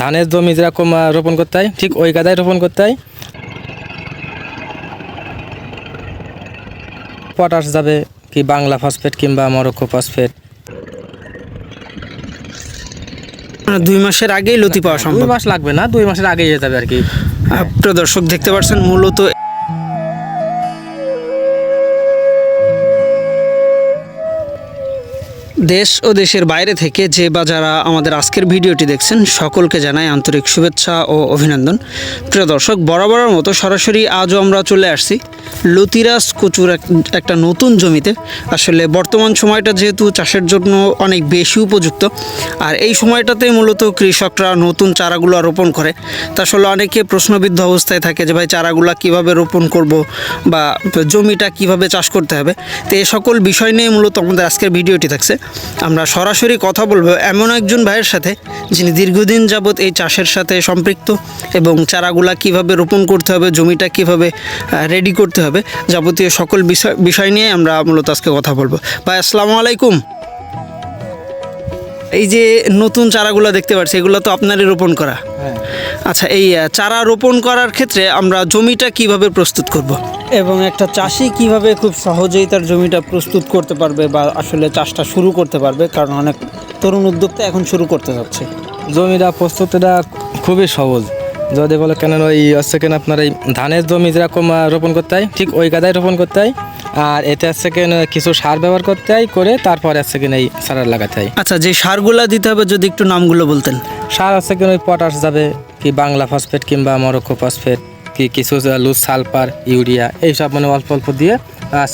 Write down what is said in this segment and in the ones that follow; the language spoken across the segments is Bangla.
ধানের জমি যেরকম রোপণ করতে হয় ঠিক ওই গাদায় রোপণ করতে হয়। পটাশ যাবে কি বাংলা ফসফেট কিংবা মরক্কো ফসফেট দুই মাসের আগেই লতি পাওয়া সম্ভব। দুই মাস লাগবে না দুই মাসের আগেই যেতে হবে আর কি। আপনার দর্শক দেখতে পাচ্ছেন মূলত দেশ ও দেশের বাইরে থেকে যে বা যারা আমাদের আজকের ভিডিওটি দেখছেন, সকলকে জানাই আন্তরিক শুভেচ্ছা ও অভিনন্দন। প্রিয় দর্শক, বরাবরের মতো সরাসরি আজও আমরা চলে আসছি লতিরাজ কচুর এক- একটা নতুন জমিতে। আসলে বর্তমান সময়টা যেহেতু চাষের জন্য অনেক বেশি উপযুক্ত, আর এই সময়টাতে মূলত কৃষকরা নতুন চারাগুলো রোপণ করে। তা আসলে অনেকে প্রশ্নবিদ্ধ অবস্থায় থাকে যে, ভাই, চারাগুলা কীভাবে রোপণ করব বা জমিটা কীভাবে চাষ করতে হবে? তো এই সকল বিষয় নিয়ে মূলত আমাদের আজকের ভিডিওটি থাকছে। আমরা সরাসরি কথা বলব এমন একজন ভাইয়ের সাথে যিনি দীর্ঘদিন যাবৎ এই চাষের সাথে সম্পৃক্ত এবং চারাগুলা কীভাবে রোপণ করতে হবে জমিটা কীভাবে রেডি করতে হবে যাবতীয় সকল বিষয় বিষয় নিয়ে আমরা মূলত আজকে কথা বলব। ভাই আসসালামু আলাইকুম। এই যে নতুন চারাগুলো দেখতে পাচ্ছি এগুলো তো আপনারই রোপণ করা। হ্যাঁ। আচ্ছা এই চারা রোপণ করার ক্ষেত্রে আমরা জমিটা কীভাবে প্রস্তুত করব? এবং একটা চাষি কীভাবে খুব সহজেই তার জমিটা প্রস্তুত করতে পারবে বা আসলে চাষটা শুরু করতে পারবে? কারণ অনেক তরুণ উদ্যোক্তা এখন শুরু করতে যাচ্ছে। জমিটা প্রস্তুতটা খুবই সহজ। যদি বলে কেন ওই হচ্ছে কেন আপনার এই ধানের জমি যেরকম রোপণ করতে হয় ঠিক ওই কাদায় রোপণ করতে হয়। আর এতে হচ্ছে কেন কিছু সার ব্যবহার করতে হয় করে তারপরে হচ্ছে কেন এই সার লাগাতে হয়। আচ্ছা যে সারগুলো দিতে হবে যদি একটু নামগুলো বলতেন। সার হচ্ছে কেন ওই পটাশ যাবে কি বাংলা ফসফেট কিংবা মরক্কো ফসফেট কি কিছু লুজ সালফার ইউরিয়া এইসব মানে অল্প অল্প দিয়ে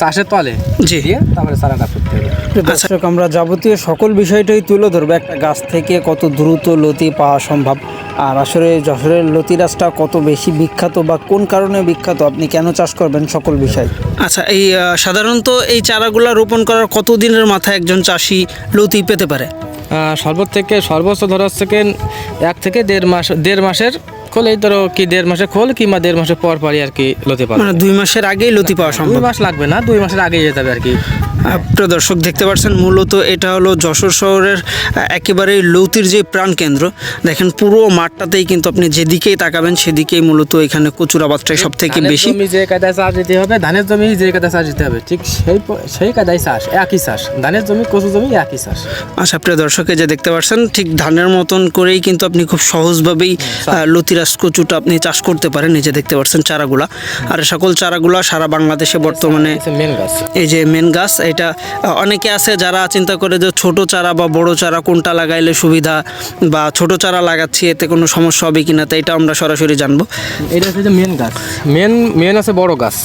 চাষের তলে জি। দিয়ে তারপরে সারাটা করতে হবে। দর্শক আমরা যাবতীয় সকল বিষয়টাই তুলে ধরবো। একটা গাছ থেকে কত দ্রুত লতি পাওয়া সম্ভব? আর আসলে যশোরের লতিরাজটা কত বেশি বিখ্যাত বা কোন কারণে বিখ্যাত? আপনি কেন চাষ করবেন? সকল বিষয়। আচ্ছা এই সাধারণত এই চারাগুলো রোপণ করার কত দিনের মাথায় একজন চাষি লতি পেতে পারে? সর্ব থেকে সর্বোচ্চ ধরো হচ্ছে কেন এক থেকে দেড় মাস দেড় মাসের খোল এই ধরো কি দেড় মাসে খোল কিংবা দেড় মাসের পর পরই আর কি লতে পারবে মানে দুই মাসের আগেই লতি পাওয়া দুই সম্ভব। মাস লাগবে না দুই মাসের আগেই হয়ে যাবে আর কি। প্রিয় দর্শক দেখতে পাচ্ছেন মূলত এটা হলো যশোর শহরের একেবারেই লৌতির যে প্রাণকেন্দ্র। দেখেন পুরো মাঠটাতেই কিন্তু আপনি যেদিকেই তাকাবেন সেদিকেই মূলত এখানে কচুর আবাদটাই সব থেকে বেশি যে কাদায় চাষ দিতে হবে ধানের জমি যে কাদায় চাষ দিতে হবে ঠিক সেই সেই কাদায় চাষ একই চাষ। ধানের জমি কচু জমি একই চাষ। আচ্ছা প্রিয় দর্শকে যে দেখতে পাচ্ছেন ঠিক ধানের মতন করেই কিন্তু আপনি খুব সহজভাবেই আহ, লতিরাজ কচুটা আপনি চাষ করতে পারেন নিজে দেখতে পাচ্ছেন চারাগুলা। আর সকল চারাগুলা সারা বাংলাদেশে বর্তমানে মেন এই যে মেন গাছ এটা অনেকে আছে যারা চিন্তা করে যে ছোট চারা বা বড় চারা কোনটা লাগাইলে সুবিধা বা ছোট চারা লাগাচ্ছি এতে কোনো সমস্যা হবে কিনা তা এটা আমরা সরাসরি জানব। এটা হচ্ছে মেন গাছ। মেন মেন আছে বড় গাছ।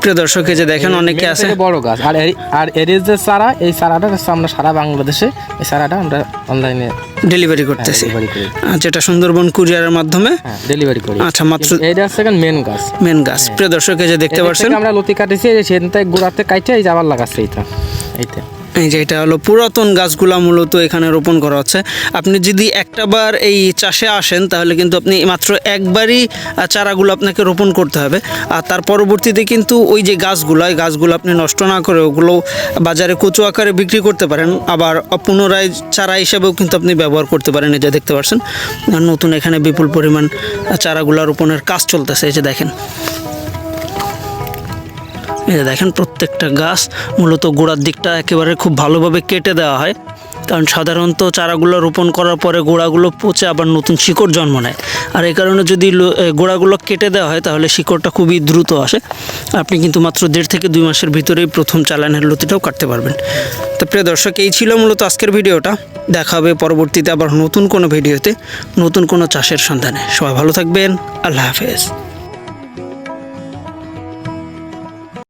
প্রিয় দর্শক যে দেখেন অনেকে আছে। বড় গাছ। আর আর এর যে চারা এই চারাটা আমরা সারা বাংলাদেশে এই চারাটা আমরা অনলাইনে ডেলিভারি করতেছি। আচ্ছা এটা যেটা সুন্দরবন কুরিয়ারের মাধ্যমে? হ্যাঁ ডেলিভারি করি। আচ্ছা মাত্র এটা হচ্ছে মেন গাছ। মেন গাছ। প্রিয় দর্শক এই যে দেখতে পাচ্ছেন? আমরা লতি কাটেছি এই যে থেকে গোড়াতে কাটে এই যে আবার লাগাচ্ছে এইটা। এইটা। এই যে এটা হলো পুরাতন গাছগুলা মূলত এখানে রোপণ করা হচ্ছে। আপনি যদি একটাবার এই চাষে আসেন, তাহলে কিন্তু আপনি মাত্র একবারই চারাগুলো আপনাকে রোপণ করতে হবে। আর তার পরবর্তীতে কিন্তু ওই যে গাছগুলো, এই গাছগুলো আপনি নষ্ট না করে ওগুলো বাজারে কচু আকারে বিক্রি করতে পারেন। আবার পুনরায় চারা হিসেবেও কিন্তু আপনি ব্যবহার করতে পারেন, এই যে দেখতে পাচ্ছেন নতুন এখানে বিপুল পরিমাণ চারাগুলা রোপণের কাজ চলতেছে, এই যে দেখেন। এই যে দেখেন, প্রত্যেকটা গাছ মূলত গোড়ার দিকটা একেবারে খুব ভালোভাবে কেটে দেওয়া হয়। কারণ সাধারণত চারাগুলো রোপণ করার পরে গোড়াগুলো পচে আবার নতুন শিকড় জন্ম নেয়। আর এই কারণে যদি গোড়াগুলো কেটে দেওয়া হয়, তাহলে শিকড়টা খুবই দ্রুত আসে। আপনি কিন্তু মাত্র দেড় থেকে দুই মাসের ভিতরেই প্রথম চালানের লতিটাও কাটতে পারবেন। তো প্রিয় দর্শক, এই ছিল মূলত আজকের ভিডিওটা। দেখা হবে পরবর্তীতে আবার নতুন কোনো ভিডিওতে, নতুন কোনো চাষের সন্ধানে। সবাই ভালো থাকবেন। আল্লাহ হাফেজ।